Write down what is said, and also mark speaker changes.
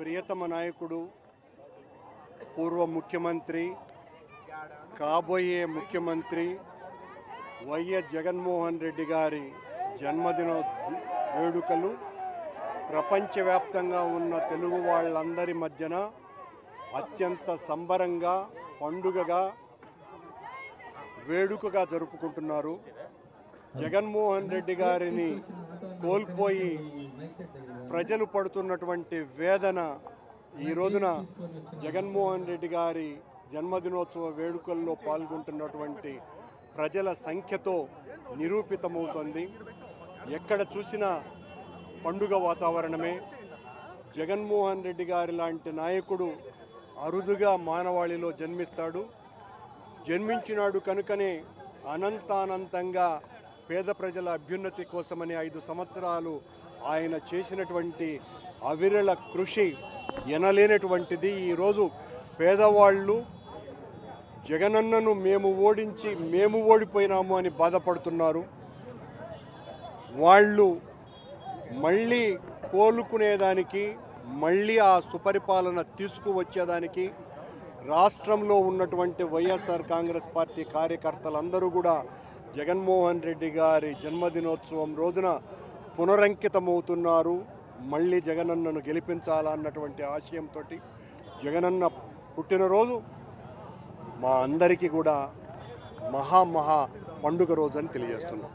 Speaker 1: ప్రియతమ నాయకుడు పూర్వ ముఖ్యమంత్రి కాబోయే ముఖ్యమంత్రి వైఎస్ జగన్మోహన్ రెడ్డి గారి జన్మదిన వేడుకలు ప్రపంచవ్యాప్తంగా ఉన్న తెలుగు వాళ్ళందరి మధ్యన అత్యంత సంబరంగా పండుగగా వేడుకగా జరుపుకుంటున్నారు. జగన్మోహన్ రెడ్డి గారిని కోల్పోయి ప్రజలు పడుతున్నటువంటి వేదన ఈ రోజున జగన్మోహన్ రెడ్డి గారి జన్మదినోత్సవ వేడుకల్లో పాల్గొంటున్నటువంటి ప్రజల సంఖ్యతో నిరూపితమవుతుంది. ఎక్కడ చూసినా పండుగ వాతావరణమే. జగన్మోహన్ రెడ్డి గారి లాంటి నాయకుడు అరుదుగా మానవాళిలో జన్మిస్తాడు. జన్మించినాడు కనుకనే అనంతానంతంగా పేద ప్రజల అభ్యున్నతి కోసమని ఐదు సంవత్సరాలు ఆయన చేసినటువంటి అవిరళ కృషి ఎనలేనటువంటిది. ఈరోజు పేదవాళ్ళు జగనన్నను మేము ఓడించి మేము ఓడిపోయినాము అని బాధపడుతున్నారు. వాళ్ళు మళ్ళీ కోలుకునేదానికి మళ్ళీ ఆ సుపరిపాలన తీసుకువచ్చేదానికి రాష్ట్రంలో ఉన్నటువంటి వైఎస్ఆర్ కాంగ్రెస్ పార్టీ కార్యకర్తలందరూ కూడా జగన్మోహన్ రెడ్డి గారి జన్మదినోత్సవం రోజున పునరంకితమవుతున్నారు. మళ్ళీ జగనన్నను గెలిపించాలన్నటువంటి ఆశయంతో జగనన్న పుట్టినరోజు మా అందరికీ కూడా మహా మహా పండుగ రోజు అని తెలియజేస్తున్నాం.